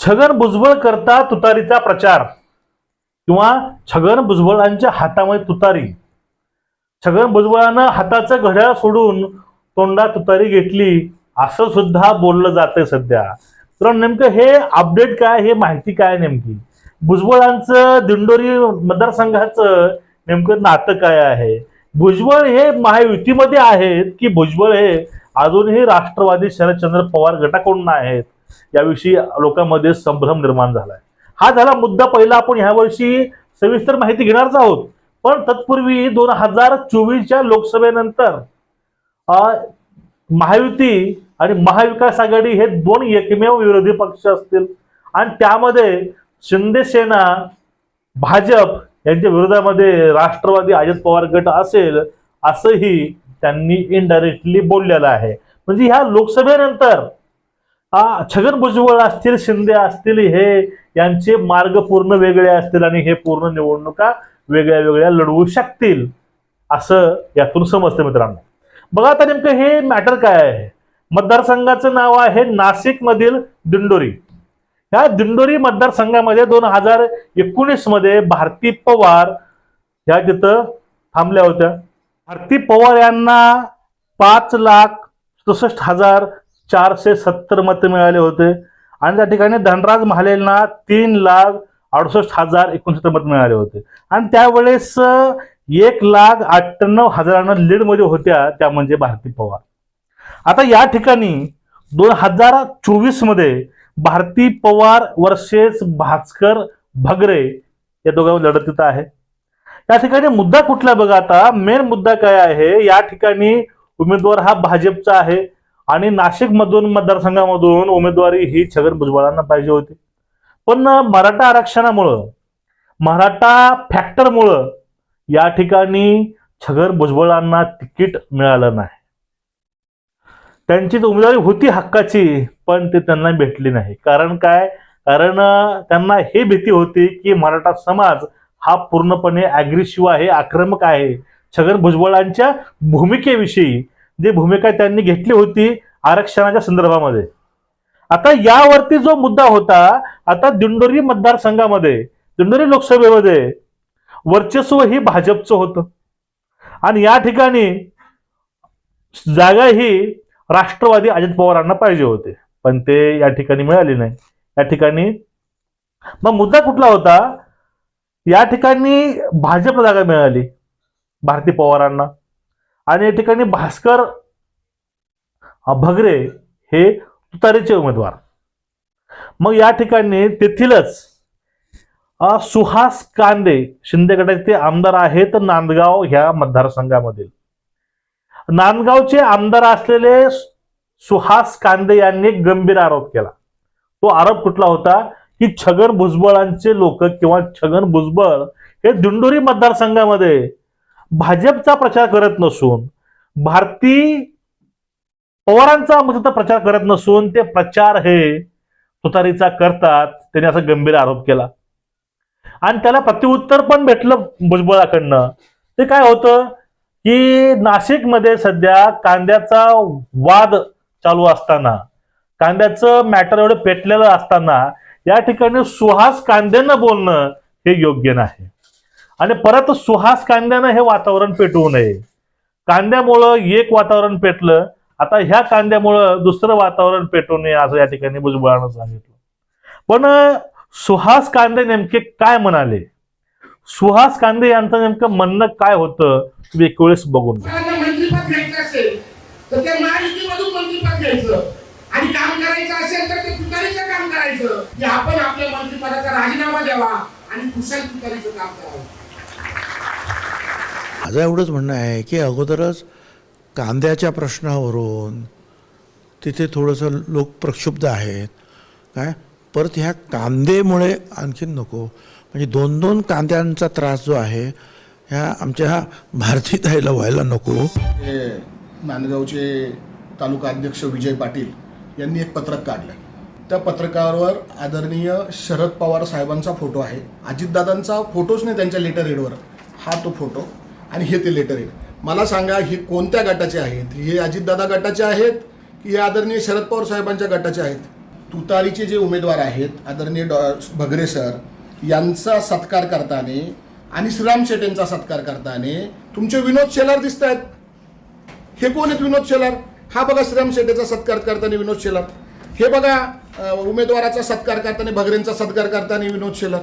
छगन भुजबळ करता तुतारीचा प्रचार किंवा छगन भुजबळांच्या हातामध्ये तुतारी. छगन भुजबळानं हाताचं घड्याळ सोडून तोंडात तुतारी घेतली असं सुद्धा बोललं जातंय सध्या. तर नेमकं हे अपडेट काय हे माहिती काय नेमकी? भुजबळांचं दिंडोरी मतदारसंघाचं नेमकं नातं काय आहे? भुजबळ हे महायुतीमध्ये आहेत की भुजबळ हे अजूनही राष्ट्रवादी शरदचंद्र पवार गटाकडून आहेत? याविषयी लोकांमध्ये संभ्रम निर्माण झालाय. हा झाला मुद्दा पहिला आपण ह्यावर्षी सविस्तर माहिती घेणारच आहोत. पण तत्पूर्वी दोन हजार चोवीसच्या लोकसभेनंतर महायुती आणि महाविकास आघाडी हे दोन एकमेव विरोधी पक्ष असतील. आणि त्यामध्ये शिंदे सेना भाजप यांच्या विरोधामध्ये राष्ट्रवादी अजित पवार गट असेल असंही त्यांनी इनडायरेक्टली बोललेलं आहे. म्हणजे ह्या लोकसभेनंतर हा छगन भुजबळ असतील शिंदे असतील हे यांचे मार्ग पूर्ण वेगळे असतील आणि हे पूर्ण निवडणुका वेगळ्या वेगळ्या लढवू शकतील असं यातून समजतं मित्रांनो. बघा आता नेमकं हे मॅटर काय आहे? मतदारसंघाचं नाव आहे नाशिक मधील दिंडोरी. या दिंडोरी मतदारसंघामध्ये दोन हजार एकोणीसमध्ये भारती पवार ह्या तिथं थांबल्या होत्या. भारती पवार यांना पाच लाख सदुसष्ट हजार चारशे सत्तर मतं मिळाले होते. आणि त्या ठिकाणी धनराज महालेंना तीन लाख अडुसष्ट हजार एकोणसत्तर मत मिळाले होते. आणि त्यावेळेस एक लाख अठ्ठ्याण्णव हजारांना लीडमध्ये होत्या त्या म्हणजे भारती पवार. आता या ठिकाणी दोन हजार चोवीसमध्ये भारती पवार वर्सेस भास्कर भगरे या दोघांवर लढत आहे. या ठिकाणी मुद्दा कुठला बघा आता? मेन मुद्दा काय आहे? या ठिकाणी उमेदवार हा भाजपचा आहे. आणि नाशिक मधून मतदारसंघामधून उमेदवारी ही छगन भुजबळांना पाहिजे होती. पण मराठा आरक्षणामुळं मराठा फॅक्टरमुळं या ठिकाणी छगन भुजबळांना तिकीट मिळालं नाही. त्यांची उमेदवारी होती हक्काची पण ते त्यांना भेटली नाही. कारण काय? कारण त्यांना हे भीती होती की मराठा समाज हा पूर्णपणे अग्रेसिव्ह आहे आक्रमक आहे. छगन भुजबळांच्या भूमिकेविषयी जी भूमिका त्यांनी घेतली होती आरक्षणाच्या संदर्भामध्ये. आता यावरती जो मुद्दा होता आता दिंडोरी मतदारसंघामध्ये दिंडोरी लोकसभेमध्ये वर्चस्व ही भाजपचं होतं. आणि या ठिकाणी जागा ही राष्ट्रवादी अजित पवारांना पाहिजे होते. पण ते या ठिकाणी मिळाले नाही. या ठिकाणी मग मुद्दा कुठला होता? या ठिकाणी भाजपला जागा मिळाली. भारती पवारांना. आणि या ठिकाणी भास्कर भगरे हे तुतारीचे उमेदवार. मग या ठिकाणी तेथीलच सुहास कांदे शिंदे गटाचे आमदार आहेत नांदगाव ह्या मतदारसंघामधील. नांदगावचे आमदार असलेले सुहास कांदे यांनी गंभीर आरोप केला. तो आरोप कुठला होता की छगन भुजबळांचे लोक किंवा छगन भुजबळ हे दिंडोरी मतदारसंघामध्ये भाजपचा प्रचार करत नसून भारती पवारांचा मग प्रचार करत नसून ते प्रचार हे तुतारीचा करतात त्यांनी असा गंभीर आरोप केला. आणि त्याला प्रत्युत्तर पण भेटलं भुजबळाकडनं. ते काय होतं? की नाशिकमध्ये सध्या कांद्याचा वाद चालू असताना कांद्याचं मॅटर एवढं पेटलेलं असताना या ठिकाणी सुहास कांद्यानं बोलणं हे योग्य नाही. आणि परत सुहास कांद्यानं हे वातावरण पेटवू नये. कांद्यामुळं एक वातावरण पेटलं आता ह्या कांद्यामुळं दुसरं वातावरण पेटवू नये असं या ठिकाणी भुजबळानं सांगितलं. पण सुहास कांदे नेमके काय म्हणाले? सुहास कांदे यांचं नेमकं म्हणणं काय होतं? तुम्ही एक वेळेस बघून आणि काम करायचं असेल तर ते तुतारीचं काम करायचं. की आपण आपल्या मंत्रिपदाचा राजीनामा द्यावा आणि कुशल तुतारीचं काम करावं. माझं एवढंच म्हणणं आहे की अगोदरच कांद्याच्या प्रश्नावरून तिथे थोडंसं लोक प्रक्षुब्ध आहेत. काय? परत ह्या कांदेमुळे आणखीन नको. म्हणजे दोन दोन कांद्यांचा त्रास जो आहे ह्या आमच्या भारतीताईला व्हायला नको. हे नांदगावचे तालुका अध्यक्ष विजय पाटील यांनी एक पत्रक काढलं. त्या पत्रकावर आदरणीय शरद पवार साहेबांचा फोटो आहे. अजितदादांचा फोटोच नाही त्यांच्या लेटर हेडवर हा तो फोटो. आणि हे ते लेटर हेड मला सांगा हे कोणत्या गटाचे आहेत? हे अजितदादा गटाचे आहेत की हे आदरणीय शरद पवार साहेबांच्या गटाचे आहेत? तुतारीचे जे उमेदवार आहेत आदरणीय डॉ भगरे सर यांचा सत्कार करताना आणि श्रीराम शेटेंचा सत्कार करताना तुमचे विनोद शेलार दिसत आहेत हे कोण आहेत विनोद शेलार? हा बघा श्रीराम शेटेचा सत्कार करताना विनोद शेलार. हे बघा उमेदवाराचा सत्कार करताना भगरेंचा सत्कार करताना विनोद शेलार.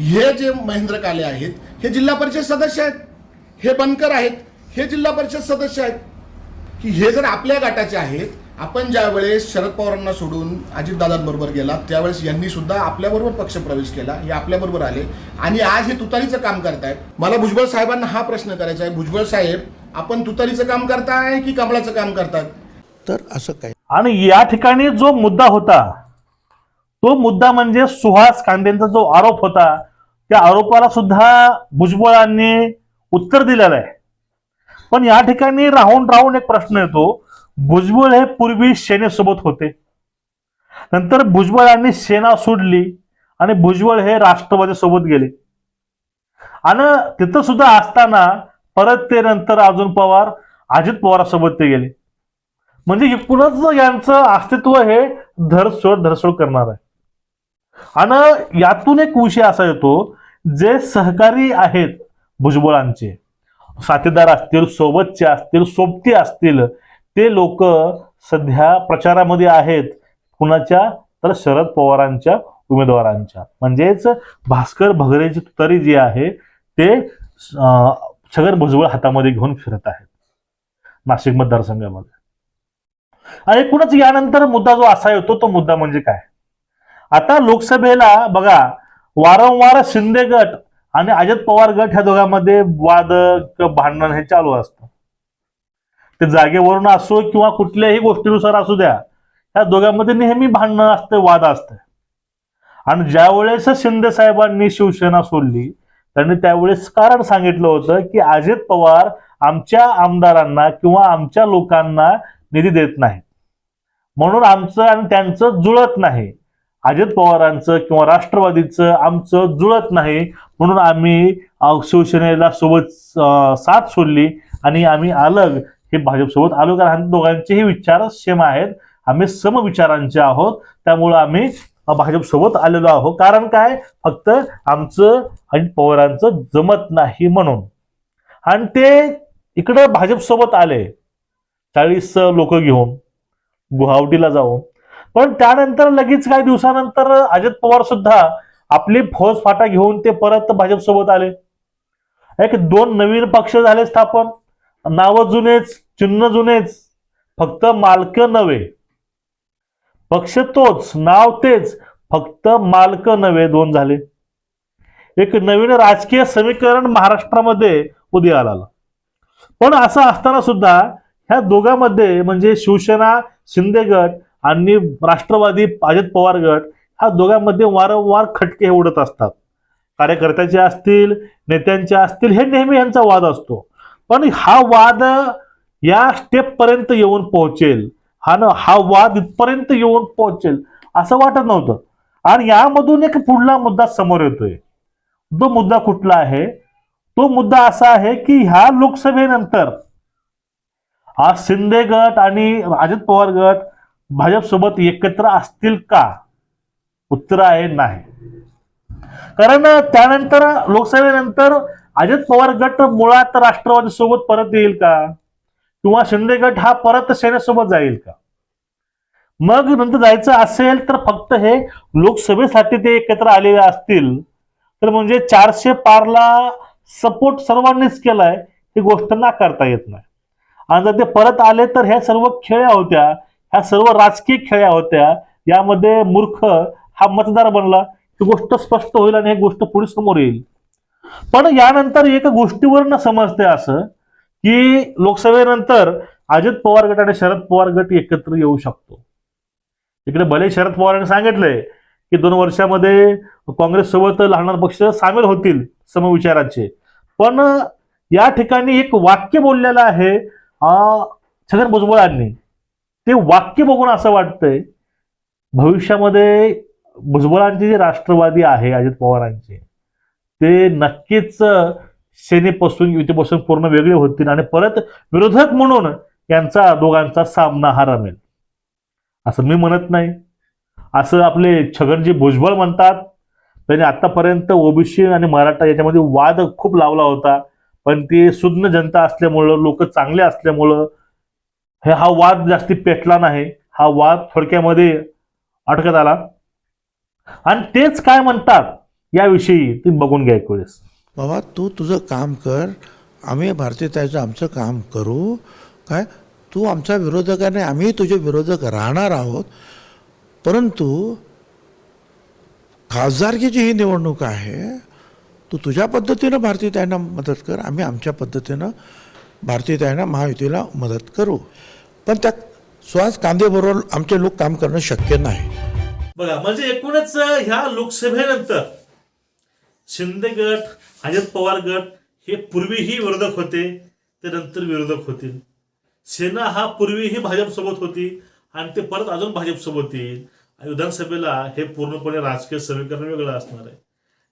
हे जे महेंद्र काले आहेत हे जिल्हा परिषद सदस्य आहेत. हे बनकर आहेत हे जिल्हा परिषद सदस्य आहेत. की हे जर आपल्या गटाचे आहेत आपण ज्या वेळेस शरद पवारांना सोडून अजितदादांबरोबर गेला त्यावेळेस यांनी सुद्धा आपल्याबरोबर पक्षप्रवेश केला हे आपल्याबरोबर आले. आणि आज हे तुतारीचं काम करतायत. मला भुजबळ साहेबांना हा प्रश्न करायचा आहे. भुजबळ साहेब आपण तुतारीचं काम करताय की कमळाचं काम करतात? तर असं काय आणि या ठिकाणी जो मुद्दा होता तो मुद्दा म्हणजे सुहास कांदेंचा जो आरोप होता त्या आरोपाला सुद्धा भुजबळांनी उत्तर दिलेलं आहे. पण या ठिकाणी राहून राहून एक प्रश्न येतो. भुजबळ हे पूर्वी सेनेसोबत होते. नंतर भुजबळांनी सेना सोडली आणि भुजबळ हे राष्ट्रवादी सोबत गेले. आणि तिथं सुद्धा असताना परत ते नंतर अजून पवार अजित पवारासोबत ते गेले. म्हणजे एकूणच यांचं अस्तित्व हे धरसोड धरसोड करणार आहे. आणि यातून एक विषय असा येतो जे सहकारी आहेत भुजबळांचे. साथीदार असतील सोबतचे असतील सोबती असतील ते लोक सध्या प्रचारामध्ये आहेत. कुणाच्या? तर शरद पवारांच्या उमेदवारांच्या. म्हणजेच भास्कर भगरेची तुतारी जी आहे ते अं, छगन भुजबळ हातामध्ये घेऊन फिरत आहेत. नाशिक मतदारसंघामध्ये. आणि एकूणच यानंतर मुद्दा जो असा येतो तो मुद्दा म्हणजे काय? आता लोकसभेला बघा वारंवार शिंदे गट आणि अजित पवार गट ह्या दोघांमध्ये वाद भांडण हे चालू असतं. ते जागेवरून असो किंवा कुठल्याही गोष्टीनुसार असू द्या ह्या दोघांमध्ये नेहमी भांडणं असते वाद असते. आणि ज्या वेळेस शिंदे साहेबांनी शिवसेना सोडली त्यांनी त्यावेळेस कारण सांगितलं होतं की अजित पवार आमच्या आमदारांना किंवा आमच्या लोकांना निधी देत नाहीत. म्हणून आमचं आणि त्यांचं जुळत नाही. अजित पवारांचं किंवा राष्ट्रवादीचं आमचं जुळत नाही. म्हणून आम्ही शिवसेनेला सोबत साथ सोडली आणि आम्ही अलग हे भाजपसोबत आलो. कारण दोघांचेही विचार सेम आहेत. आम्ही समविचारांचे आहोत. त्यामुळं आम्ही भाजपसोबत आलेलो आहोत. कारण काय? फक्त आमचं अजित पवारांचं जमत नाही म्हणून. आणि ते इकडं भाजपसोबत आले. चाळीस लोक घेऊन गुवाहाटीला जाऊन. पण त्यानंतर लगेच काही दिवसानंतर अजित पवार सुद्धा आपली फौज फाटा घेऊन ते परत भाजपसोबत आले. एक दोन नवीन पक्ष झाले स्थापन. नाव जुनेच चिन्ह जुनेच फक्त मालक नव्हे. पक्ष तोच नाव तेच फक्त मालक नव्हे दोन झाले. एक नवीन राजकीय समीकरण महाराष्ट्रामध्ये उदयाला आला पण असं असताना सुद्धा ह्या दोघांमध्ये म्हणजे शिवसेना शिंदे गट आणि राष्ट्रवादी अजित पवार गट ह्या दोघांमध्ये वारंवार खटके हे उडत असतात. कार्यकर्त्याचे असतील नेत्यांचे असतील हे नेहमी यांचा वाद असतो. पण हा वाद या स्टेप पर्यंत येऊन पोहोचेल. हा न हा वाद इथपर्यंत येऊन पोहोचेल असं वाटत नव्हतं. आणि यामधून एक पुढला मुद्दा समोर येतोय. जो मुद्दा कुठला आहे? तो मुद्दा असा आहे की ह्या लोकसभेनंतर आज शिंदे गट आणि अजित पवार गट भाजपसोबत एकत्र असतील का? उत्तर आहे नाही. कारण त्यानंतर लोकसभेनंतर अजित पवार गट मुळात राष्ट्रवादी सोबत परत येईल का? किंवा शिंदे गट हा परत सेनेसोबत जाईल का? मग नंतर जायचं असेल तर फक्त हे लोकसभेसाठी ते एकत्र आलेले असतील. तर म्हणजे चारशे पारला सपोर्ट सर्वांनीच केलाय ही गोष्ट नाकारता येत नाही. आणि जर ते परत आले तर ह्या सर्व खेळ्या होत्या. ह्या सर्व राजकीय खेळ्या होत्या यामध्ये मूर्ख हा मतदार बनला. ही गोष्ट स्पष्ट होईल आणि ही गोष्ट पुढे समोर येईल. पण यानंतर एका गोष्टीवरनं समजते असं की लोकसभेनंतर अजित पवार गट आणि शरद पवार गट एकत्र येऊ शकतो. इकडे भले शरद पवारांनी सांगितलंय की दोन वर्षामध्ये काँग्रेस सोबत लहान पक्ष सामील होतील समविचाराचे. पण या ठिकाणी एक वाक्य बोललेलं आहे छगन भुजबळांनी ते वाक्य बघून असं वाटतंय भविष्यामध्ये भुजबळांचे जे राष्ट्रवादी आहे अजित पवारांचे ते नक्कीच सेनेपासून युतीपासून पूर्ण वेगळे होतील आणि परत विरोधक म्हणून यांचा दोघांचा सामना हा रमेल. असं मी म्हणत नाही. असं आपले छगनजी भुजबळ म्हणतात. त्यांनी आतापर्यंत ओबीसी आणि मराठा याच्यामध्ये वाद खूप लावला होता. पण ते सुज्ञ जनता असल्यामुळं लोक चांगले असल्यामुळं हे हा वाद जास्ती पेटला नाही. हा वाद थोडक्यामध्ये अटकत आला. आणि तेच काय म्हणतात याविषयी तुम्ही बघून घ्या एक वेळेस. बाबा तू तुझं काम कर. आम्ही भारतीयताचं आमचं काम करू. काय? तू आमचा विरोधक आहे आम्ही तुझे विरोधक राहणार आहोत. परंतु खासदारकीची ही निवडणूक आहे. तू तुझ्या पद्धतीनं भारतीयताईंना मदत कर. आम्ही आमच्या पद्धतीनं भारतीयताईंना महायुतीला मदत करू. पण त्या श्वास कांदेबरोबर आमचे लोक काम करणं शक्य नाही. बघा म्हणजे एकूणच ह्या लोकसभेनंतर शिंदे गट अजित पवार गट हे पूर्वीही विरोधक होते ते नंतर विरोधक होतील. सेना हा पूर्वीही भाजपसोबत होती आणि ते परत अजून भाजपसोबत येईल. आणि विधानसभेला हे पूर्णपणे राजकीय समीकरण वेगळं असणार आहे.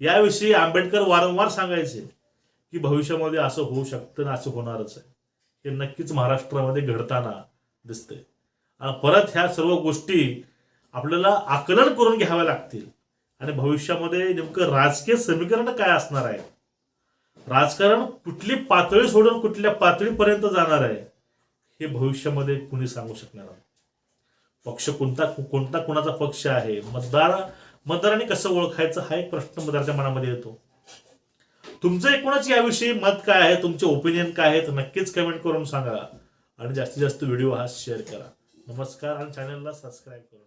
याविषयी आंबेडकर वारंवार सांगायचे की भविष्यामध्ये असं होऊ शकतं आणि असं होणारच आहे. हे नक्कीच महाराष्ट्रामध्ये घडताना दिसतंय. आणि परत ह्या सर्व गोष्टी आपल्याला आकलन करून घ्याव्या लागतील. आणि भविष्यामध्ये नेमकं राजकीय समीकरण काय असणार आहे? राजकारण कुठली पातळी सोडून कुठल्या पातळीपर्यंत जाणार आहे हे भविष्यामध्ये कुणी सांगू शकणार नाही. पक्ष कोणता कोणता कोणाचा पक्ष आहे? मतदार मतदारांनी कसं ओळखायचं हा एक प्रश्न मतदाराच्या मनामध्ये येतो. तुमचं एकूणच याविषयी मत काय आहे? तुमचे ओपिनियन काय आहे तर नक्कीच कमेंट करून सांगा. आणि जास्तीत जास्त व्हिडिओ हा शेअर करा. नमस्कार आणि चॅनलला सबस्क्राईब करा